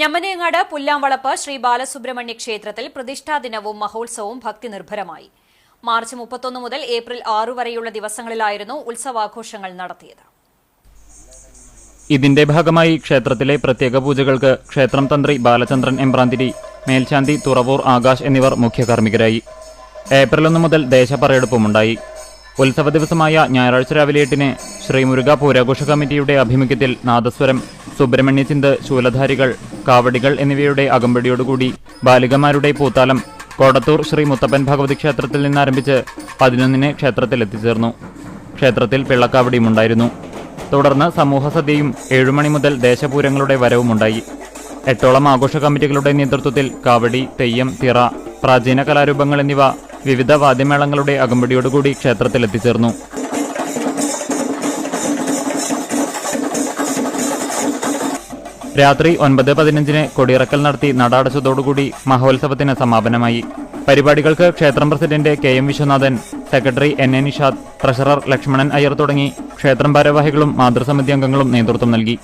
ഞമ്മനേങ്ങാട് പുല്ലാംവളപ്പ് ശ്രീ ബാലസുബ്രഹ്മണ്യ ക്ഷേത്രത്തിൽ പ്രതിഷ്ഠാ ദിനവും മഹോത്സവവും ഭക്തിനിർഭരമായി. മാർച്ച് മുപ്പത്തൊന്ന് മുതൽ ഏപ്രിൽ ആറു വരെയുള്ള ദിവസങ്ങളിലായിരുന്നു ഉത്സവാഘോഷങ്ങൾ നടത്തിയത്. ഇതിന്റെ ഭാഗമായി ക്ഷേത്രത്തിലെ പ്രത്യേക പൂജകൾക്ക് ക്ഷേത്രം തന്ത്രി ബാലചന്ദ്രൻ എമ്പ്രാന്തിരി മേൽശാന്തി തുറവൂർ ആകാശ് എന്നിവർ മുഖ്യകാർമ്മികരായി. ഏപ്രിൽ ഒന്ന് മുതൽ ദേശപറയെടുപ്പുമുണ്ടായി. ഉത്സവ ദിവസമായ ഞായറാഴ്ച രാവിലെ എട്ടിന് ശ്രീമുരുക പൂരാഘോഷ കമ്മിറ്റിയുടെ ആഭിമുഖ്യത്തിൽ നാദസ്വരം സുബ്രഹ്മണ്യ ചിന്ത് ശൂലധാരികൾ കാവടികൾ എന്നിവയുടെ അകമ്പടിയോടുകൂടി ബാലികമാരുടെ പൂത്താലം കോടത്തൂർ ശ്രീ മുത്തപ്പൻ ഭഗവതി ക്ഷേത്രത്തിൽ നിന്നാരംഭിച്ച് പതിനൊന്നിന് ക്ഷേത്രത്തിൽ എത്തിച്ചേർന്നു ക്ഷേത്രത്തിൽ പിള്ളക്കാവടിയുമുണ്ടായിരുന്നു തുടർന്ന് സമൂഹസദ്യയും ഏഴുമണി മുതൽ ദേശപൂരങ്ങളുടെ വരവുമുണ്ടായി എട്ടോളം ആഘോഷ കമ്മിറ്റികളുടെ നേതൃത്വത്തിൽ കാവടി തെയ്യം തിറ പ്രാചീന കലാരൂപങ്ങൾ എന്നിവ വിവിധ വാദ്യമേളങ്ങളുടെ അകമ്പടിയോടുകൂടി ക്ഷേത്രത്തിൽ എത്തിച്ചേർന്നു രാത്രി ഒൻപത് പതിനഞ്ചിന് കൊടിയിറക്കൽ നടത്തി നടാടച്ചതോടുകൂടി മഹോത്സവത്തിന് സമാപനമായി. പരിപാടികൾക്ക് ക്ഷേത്രം president K M Viswanathan secretary N A Nishad treasurer Lakshmanan Iyer തുടങ്ങി. ക്ഷേത്രം ഭാരവാഹികളും മാതൃസമിതി അംഗങ്ങളും നേതൃത്വം നൽകി.